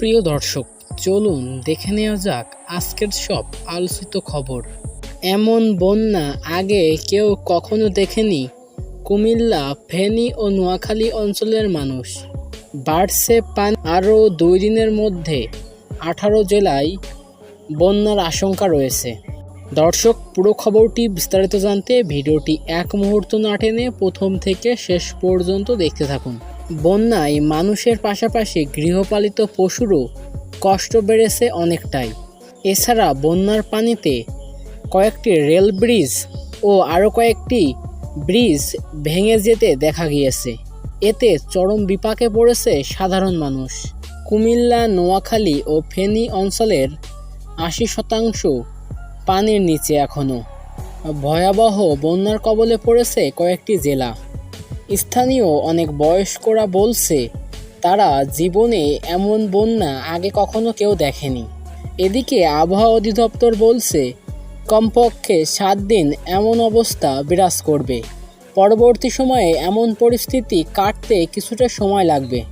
সুপ্রিয় দর্শক, চলুন দেখে নেওয়া যাক আজকের সব আলোচিত খবর। এমন বন্যা আগে কেউ কখনো দেখেনি। কুমিল্লা, ফেনী ও নোয়াখালী অঞ্চলের মানুষ। বাড়ছে পানি আরও দুই দিনের মধ্যে। আঠারো জেলায় বন্যার আশঙ্কা রয়েছে। দর্শক, পুরো খবরটি বিস্তারিত জানতে ভিডিওটি এক মুহূর্ত না টেনে প্রথম থেকে শেষ পর্যন্ত দেখতে থাকুন। বন্যায় মানুষের পাশাপাশি গৃহপালিত পশুরও কষ্ট বেড়েছে অনেকটাই। এছাড়া বন্যার পানিতে কয়েকটি রেল ব্রিজ ও আরও কয়েকটি ব্রিজ ভেঙে যেতে দেখা গিয়েছে। এতে চরম বিপাকে পড়েছে সাধারণ মানুষ। কুমিল্লা, নোয়াখালী ও ফেনী অঞ্চলের আশি শতাংশ পানির নিচে এখনও ভয়াবহ বন্যার কবলে পড়েছে কয়েকটি জেলা। স্থানীয় অনেক বয়স্করা বলছে, তারা জীবনে এমন বন্যা আগে কখনো কেউ দেখেনি। এদিকে আবহাওয়া অধিদপ্তর বলছে, কমপক্ষে সাত দিন এমন অবস্থা বিরাজ করবে। পরবর্তী সময়ে এমন পরিস্থিতি কাটতে কিছুটা সময় লাগবে।